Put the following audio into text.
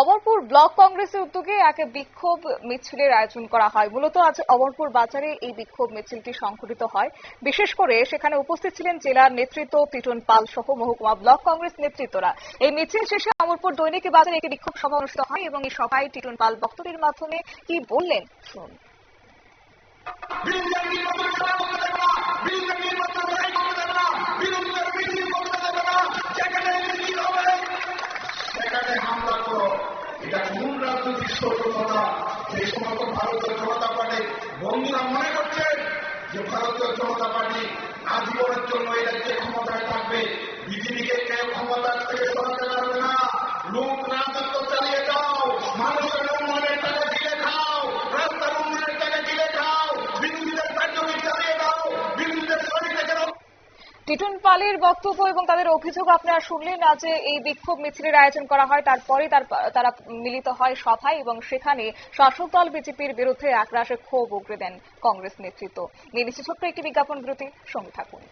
Amarpur block কংগ্রেসের উদ্যোগে এক বিক্ষোভ মিছিলের আয়োজন করা হয়। মূলত আজ অমরপুর বাজারে এই বিক্ষোভ মিছিলটি সংঘটিত হয়। বিশেষ করে সেখানে উপস্থিত ছিলেন জেলার নেতৃত্ব টিটন পাল সহ মহকুমা ব্লক কংগ্রেস নেতৃত্বরা। এই মিছিল শেষে অমরপুর দৈনিক বাজারে একটি বিক্ষোভ সভা অনুষ্ঠিত হয় এবং এই সভায় টিটন পাল বক্তব্যের মাধ্যমে কি বললেন শুনুন। সেখানে হামলা করো। এটা কোন রাজনৈতিক সচেতনতা সেই সমস্ত ভারতীয় জনতা পার্টি, বন্ধুরা মনে করছেন যে ভারতীয় জনতা পার্টি টিটন পালের বক্তব্য এবং তাদের অভিযোগ আপনারা শুনলেন না যে এই বিক্ষোভ মিছিলের আয়োজন করা হয় তারপরে তার মিলিত হয় সভায় এবং সেখানে শাসক দল বিজেপির বিরুদ্ধে একরাশে ক্ষোভ উগরে দেন কংগ্রেস নেতৃত্ব। নিয়ে ছোট্ট একটি বিজ্ঞাপন বিরতি সঙ্গে থাকুন।